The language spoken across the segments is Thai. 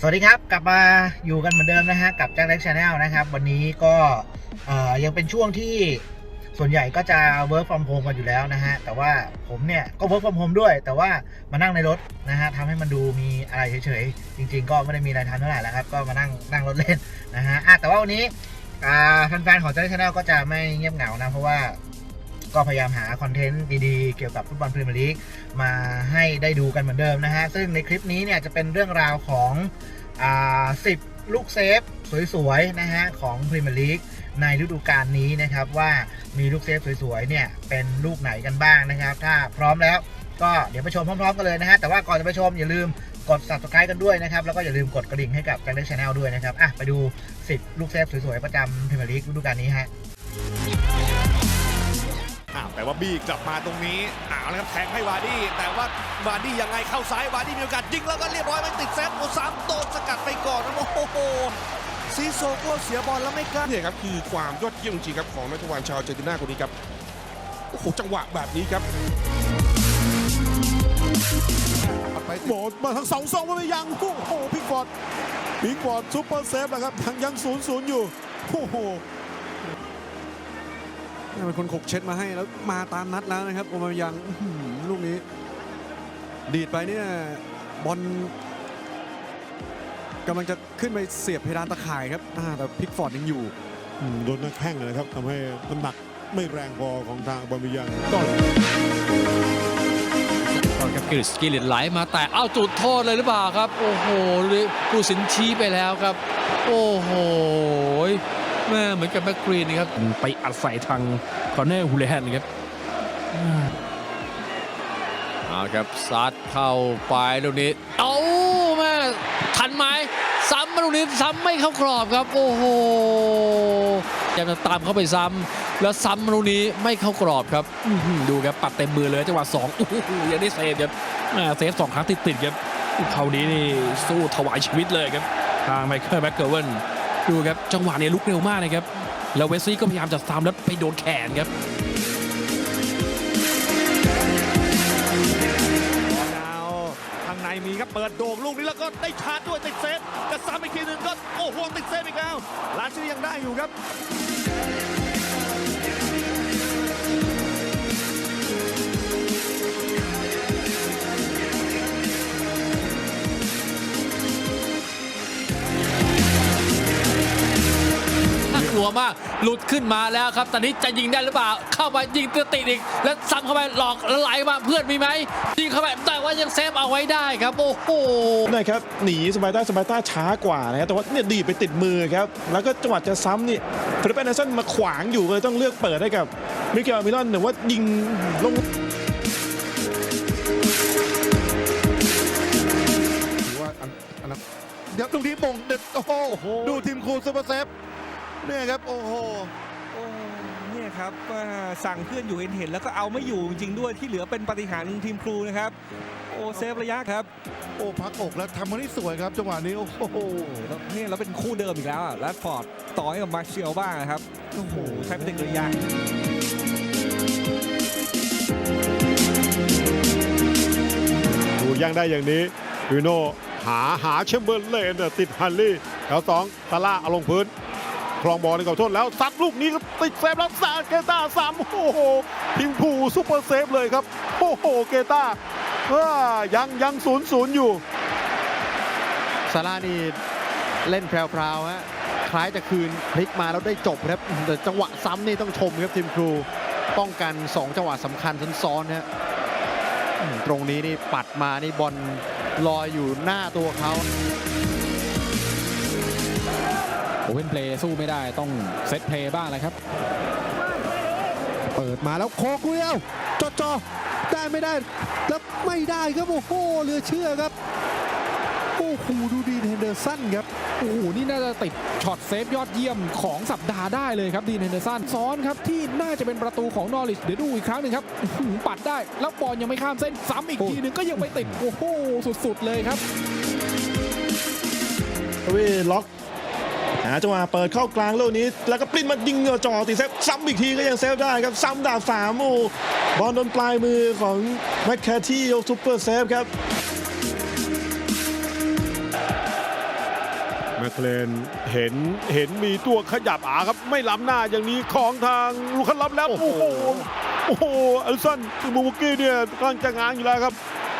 สวัสดีครับ กลับมาอยู่กันเหมือนเดิมนะฮะ กับแจ็คเล็กชาแนลนะครับ วันนี้ก็ยังเป็นช่วงที่ส่วนใหญ่ก็จะ work from home กันอยู่แล้วนะฮะ แต่ว่าผมเนี่ย ก็ work from home ด้วย แต่ว่ามานั่งในรถนะฮะทำให้มันดูมีอะไรเฉยๆ จริง ๆ ก็ไม่ได้มีอะไรทำเท่าไหร่แล้วครับ ก็มานั่งนั่งรถเล่นนะฮะแต่ว่าวันนี้แฟนๆของแจ็คเล็กชาแนลก็จะไม่เงียบเหงานะ เพราะว่า ก็พยายามหาคอนเทนต์ดีๆ เกี่ยวกับฟุตบอลพรีเมียร์ลีกมาให้ได้ดูกันเหมือนเดิมนะฮะ ซึ่งในคลิปนี้เนี่ยจะเป็นเรื่องราวของอ่า10ลูกเซฟสวยๆนะฮะของพรีเมียร์ลีกในฤดูกาลนี้นะครับว่ามีลูกเซฟสวยๆเนี่ยเป็นลูกไหนกันบ้างนะครับ ถ้าพร้อมแล้วก็เดี๋ยวไปชมพร้อม ๆ กันเลยนะฮะแต่ว่าก่อนจะไปชมอย่าลืมกด subscribe กันด้วยนะครับ แล้วก็อย่าลืมกดกระดิ่งให้กับ g a l a x y Channel ด้วยนะครับ อะ ไปดู 10 ลูกเซฟสวยๆ ประจำพรีเมียร์ลีกฤดูกาลนี้ฮะ วแต่ว่าบี้กลับมาตรงนี้อ้าวแล้วครับแทงให้วาร์ดี้แต่ว่าวาร์ดี้ยังไงเข้าซ้ายวาร์ดี้มีโอกาสยิงแล้วก็เรียบร้อยไม่ติดเซฟโอ้สามโดนสกัดไปก่อนนะโอ้โหซีโซก็เสียบอลแล้วไม่กล้านี่ครับคือความยอดเยี่ยมจริงๆครับของนักตะวันชาวอาร์เจนตินาคนนี้ครับโอ้โหจังหวะแบบนี้ครับไปโบดมาทั้งสองสองมายังโอ้โหพิกฟอร์ดพิกฟอร์ดซุปเปอร์เซฟนะครับยังยังศูนย์ศูนย์อยู่โอ้โหนี่ เป็นคนขกเช็ดมาให้แล้วมาตามนัดแล้วนะครับโอมายังอื้อหือลูกนี้ ดีดไปเนี่ยบอลกำลังจะขึ้นไปเสียบเพดานตะข่ายครับอ่าแต่พิกฟอร์ดยังอยู่อืมโดนนักแข้งนะครับทำให้น้ำหนักไม่แรงพอของทางบามิยังก็ก่อนครับกิริสกิริตไหลมาแต่เอ้าจุดโทษเลยหรือเปล่าครับ โอ้โหผู้สินชี้ไปแล้วครับ โอ้โห แม่เหมือนกับแมกกรีนนะครับไปอัดใส่ทางคอนเนอร์ฮูเลแฮนครับเอาครับซัดเข้าไปลูกนี้เอ้าแม่ทันไหมซ้ำมาลูกนี้ซ้ำไม่เข้ากรอบครับ โอ้โหยังจะตามเข้าไปซ้ำแล้วซ้ำลูกนี้ไม่เข้ากรอบครับอื้อหือดูครับปัดเต็มมือเลยจังหวะสองโอ้โหยังได้เซฟครับแม่เซฟสองครั้งติดๆครับคราวนี้นี่สู้ถวายชีวิตเลยครับทางไมเคิลแบ็กเกอร์เวน ดูครับจังหวะเนี่ยลุกเร็วมากนะครับ แล้วเวสซี่ก็พยายามจะซ้ำแล้วไปโดนแขนครับดาวทางในมีครับเปิดโด่งลูกนี้แล้วก็ได้ชาร์จด้วยติดเซฟจะซ้ำอีกทีหนึ่งก็โอ้โหติดเซฟอีกแล้วลาชินียังได้อยู่ครับ น่ากลัวมาก หลุดขึ้นมาแล้วครับ ตอนนี้จะยิงได้หรือเปล่า เข้าไปยิงตัวติดอีก แล้วซ้ำเข้าไปหลอกแล้วไหลมาเพื่อนมีไหมยิงเข้าไปแต่ว่ายังเซฟเอาไว้ได้ครับ โอ้โหนะครับหนีสบายต้าสบายต้าช้ากว่านะครับแต่ว่าเนี่ยดีดไปติดมือครับ แล้วก็จังหวะจะซ้ำนี่ฟิลิปปินส์มาขวางอยู่เลยต้องเลือกเปิดให้กับมิเกลมิลอนหรือว่ายิงลงถือว่าอันอันนั้นเดี๋ยวตรงนี้มงเด็ดโอ้โหดูทีมครูซูเปอร์เซฟ เนี่ยครับโอ้โหโอ้เนี่ยครับว่าสั่งเพื่อนอยู่เห็นเห็นแล้วก็เอาไม่อยู่จริงๆด้วยที่เหลือเป็นปาฏิหารย์ของทีมครูนะครับ โอ้เซฟระยะครับ โอ้พักอกแล้วทำมันได้สวยครับจังหวะนี้โอ้โหแล้วเนี่ยเราเป็นคู่เดิมอีกแล้วอะแรดฟอร์ดต่อให้กับมาร์เชียลบ้างนะครับโอ้โหใช้ปฏิกิริยาดูย่างได้อย่างนี้ยูโน่หาหาแชมเบอร์เลนน่ะติดฮันลี่แถวสองซาร่าเอาลงพื้น ครองบอลในกับโทษแล้วซัดลูกนี้ก็ติดเซฟแล้วซาเกต้าสามโอ้โหทิงผูซูเปอร์เซฟเลยครับ โอ้โหเกต้าเอ้อยังยังศูนย์ศูนย์อยู่ซาร่านี่เล่นแพรวๆฮะคล้ายจะคืนพลิกมาแล้วได้จบครับแต่จังหวะซ้ำนี่ต้องชมครับทีมครู ป้องกัน 2 จังหวะสำคัญซ้อนๆฮะตรงนี้นี่ปัดมานี่บอลลอยอยู่หน้าตัวเขา โอเว่นเพลย์สู้ไม่ได้ต้องเซตเพลย์บ้างเลยครับ เปิดมาแล้วโคกเดียวจอจอได้ไม่ได้ แล้วไม่ได้ครับโอ้โหเหลือเชื่อครับโอ้โหดูดีนเฮนเดอร์สันครับโอ้โหนี่น่าจะติดช็อตเซฟยอดเยี่ยมของสัปดาห์ได้เลยครับดีนเฮนเดอร์สันซ้อนครับที่น่าจะเป็นประตูของนอริชเดี๋ยวดูอีกครั้งหนึ่งครับอื้อหือปัดได้ แล้วบอลยังไม่ข้ามเส้นซ้ำอีกทีหนึงก็ยังไปติดโอ้โหสุดๆเลยครับเวล็อก หาจังหวะเปิดเข้ากลางลูกนี้ แล้วก็ปลิ้นมายิงจ่อติดเซฟซ้ำอีกทีก็ยังเซฟได้ครับ ซ้ำดาบสามโอ้บอลโดนปลายมือของแมคแคที่ยกซุปเปอร์เซฟครับแมคเคลนเห็นเห็นมีตัวขยับอาครับ ไม่ล้ำหน้าอย่างนี้ของทางลูคัสลับแล้วโอ้โหโอ้โหอลิสันมูบุกี้เนี่ยกำลังจะง้างอยู่แล้วครับ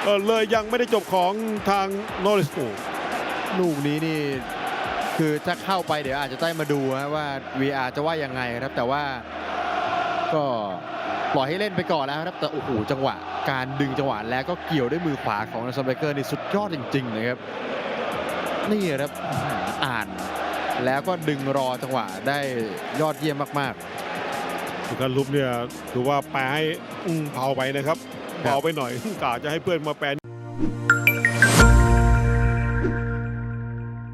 เออเลยยังไม่ได้จบของทางนอริสโอ้ลูกนี้นี่ คือถ้าเข้าไปเดี๋ยวอาจจะได้มาดูว่า VR จะว่ายังไงครับ แต่ว่าก็ปล่อยให้เล่นไปก่อนแล้วครับ แต่โอ้โหจังหวะ การดึงจังหวะแล้วก็เกี่ยวด้วยมือขวาของนัสเบเกอร์นี่สุดยอดจริงๆนะครับนี่ครับอ่าน แล้วก็ดึงรอจังหวะได้ยอดเยี่ยมมากลูคัสลุปเนี่ยถือว่าแปลให้เผาไปนะครับเผาไปหน่อยกาจะให้เพื่อนมาแปล